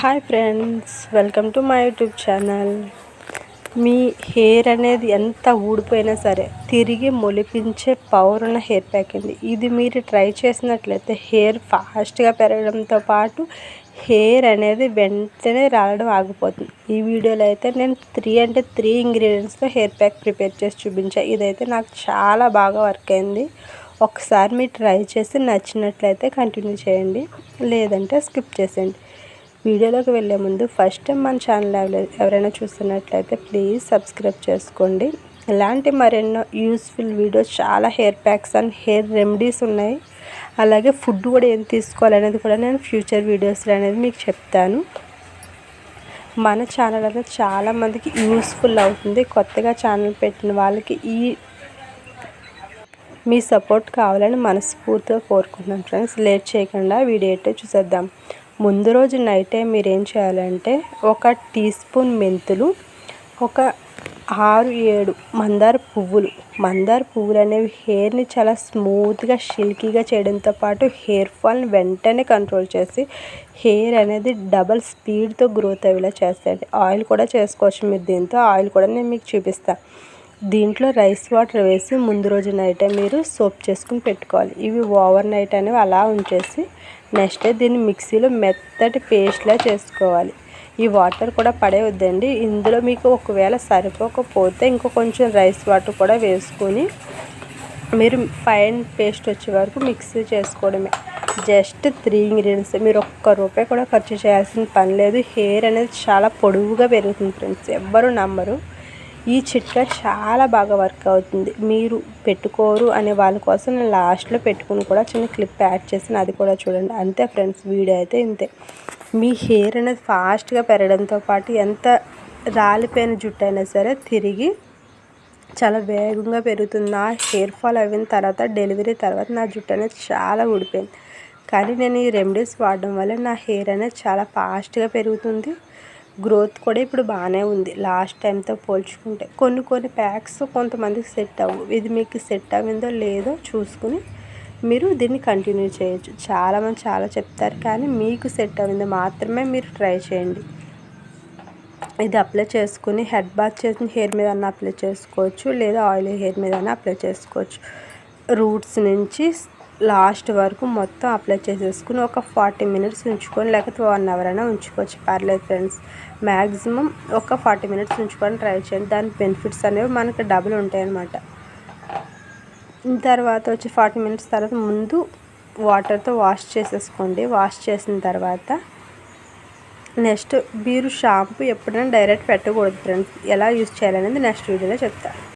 Hi friends welcome to my YouTube channel. Me hair అనేది ఎంత ఊడిపోయినా సరే తిరిగి మొలిపించే పవర్ ఉన్న హెయిర్ ప్యాక్ అండి. ఇది మీరు ట్రై చేసినట్లయితే హెయిర్ ఫాస్ట్గా పెరగడంతో పాటు హెయిర్ అనేది వెంటనే రావడం ఆగిపోతుంది. ఈ వీడియోలో అయితే నేను త్రీ అంటే త్రీ ఇంగ్రీడియంట్స్తో హెయిర్ ప్యాక్ ప్రిపేర్ చేసి చూపించాను ఇదైతే నాకు చాలా బాగా వర్క్ అయింది. ఒకసారి మీరు ట్రై చేసి నచ్చినట్లయితే కంటిన్యూ చేయండి. లేదంటే స్కిప్ చేసేయండి. వీడియోలోకి వెళ్ళే ముందు ఫస్ట్ టైం మన ఛానల్ ఎవరైనా చూస్తున్నట్లయితే ప్లీజ్ సబ్స్క్రైబ్ చేసుకోండి. ఇలాంటి మరెన్నో యూస్ఫుల్ వీడియోస్ చాలా hair packs and hair remedies ఉన్నాయి. అలాగే ఫుడ్ కూడా ఏం తీసుకోవాలనేది కూడా నేను ఫ్యూచర్ వీడియోస్లో అనేది మీకు చెప్తాను. మన ఛానల్ అనేది చాలామందికి యూస్ఫుల్ అవుతుంది. కొత్తగా ఛానల్ పెట్టిన వాళ్ళకి ఈ మీ సపోర్ట్ కావాలని మనస్ఫూర్తిగా కోరుకుంటున్నాను ఫ్రెండ్స్ లేట్ చేయకుండా వీడియో అయితే చూసేద్దాం. ముందు రోజు నైటే మీరు ఏం చేయాలంటే ఒక టీ స్పూన్ మెంతులు ఒక ఆరు ఏడు మందార పువ్వులు. మందార పువ్వులు అనేవి హెయిర్ని చాలా స్మూత్గా షిల్కీగా చేయడంతో పాటు హెయిర్ ఫాల్ని వెంటనే కంట్రోల్ చేసి హెయిర్ అనేది డబల్ స్పీడ్తో గ్రోత్ అయ్యేలా చేస్తాయండి ఆయిల్ కూడా చేసుకోవచ్చు మీరు దీంతో ఆయిల్ కూడా నేను మీకు చూపిస్తాను దీంట్లో రైస్ వాటర్ వేసి ముందు రోజు నైటే మీరు సోప్ చేసుకుని పెట్టుకోవాలి. ఇవి ఓవర్ నైట్ అనేవి అలా ఉంచేసి నెక్స్ట్ దీన్ని మిక్సీలో మెత్తటి పేస్ట్లా చేసుకోవాలి. ఈ వాటర్ కూడా పడేయొద్దండి. ఇందులో మీకు ఒకవేళ సరిపోకపోతే ఇంకో కొంచెం రైస్ వాటర్ కూడా వేసుకొని మీరు ఫైన్ పేస్ట్ వచ్చే వరకు మిక్సీ చేసుకోవడమే. Just three ingredients. మీరు ఒక్క రూపాయి కూడా ఖర్చు చేయాల్సిన పని లేదు. హెయిర్ అనేది చాలా పొడవుగా పెరుగుతుంది ఫ్రెండ్స్. ఎవ్వరు నమ్మరు. ఈ చిట్కా చాలా బాగా వర్క్ అవుతుంది. మీరు పెట్టుకోరు అనే వాళ్ళ కోసం నేను లాస్ట్లో పెట్టుకుని కూడా చిన్న క్లిప్ యాడ్ చేసిన అది కూడా చూడండి. అంతే ఫ్రెండ్స్ వీడియో అయితే ఇంతే. మీ హెయిర్ అనేది ఫాస్ట్గా పెరగడంతో పాటు ఎంత రాలిపోయిన జుట్టు అయినా సరే తిరిగి చాలా వేగంగా పెరుగుతుంది. నా హెయిర్ ఫాల్ అయిన తర్వాత డెలివరీ తర్వాత నా జుట్టు అనేది చాలా ఊడిపోయింది. కానీ నేను ఈ రెమెడీస్ వాడడం వల్ల నా హెయిర్ అనేది చాలా ఫాస్ట్గా పెరుగుతుంది. గ్రోత్ కూడా ఇప్పుడు బాగానే ఉంది. లాస్ట్ టైంతో పోల్చుకుంటే కొన్ని కొన్ని ప్యాక్స్ కొంతమందికి సెట్ అవ్వు. ఇది మీకు సెట్ అవ్విందో లేదో చూసుకుని మీరు దీన్ని కంటిన్యూ చేయొచ్చు. చాలామంది చాలా చెప్తారు కానీ మీకు సెట్ అయింది మాత్రమే మీరు ట్రై చేయండి. ఇది అప్లై చేసుకుని హెడ్ బాత్ చేసిన హెయిర్ మీద అన్న అప్లై చేసుకోవచ్చు లేదా ఆయిల్ హెయిర్ మీద అన్న అప్లై చేసుకోవచ్చు. రూట్స్ నుంచి లాస్ట్ వరకు మొత్తం అప్లై చేసేసుకుని ఒక ఫార్టీ మినిట్స్ ఉంచుకొని లేకపోతే వన్ అవర్ అయినా ఉంచుకోవచ్చు. పర్లేదు ఫ్రెండ్స్. మ్యాక్సిమం ఒక ఫార్టీ మినిట్స్ ఉంచుకొని ట్రై చేయండి. దాని బెనిఫిట్స్ అనేవి మనకు డబుల్ ఉంటాయన్నమాట. తర్వాత వచ్చి ఫార్టీ మినిట్స్ తర్వాత ముందు వాటర్తో వాష్ చేసేసుకోండి. వాష్ చేసిన తర్వాత నెక్స్ట్ మీరు షాంపూ ఎప్పుడైనా డైరెక్ట్ పెట్టకూడదు ఫ్రెండ్స్. ఎలా యూస్ చేయాలనేది నెక్స్ట్ వీడియోలో చెప్తాను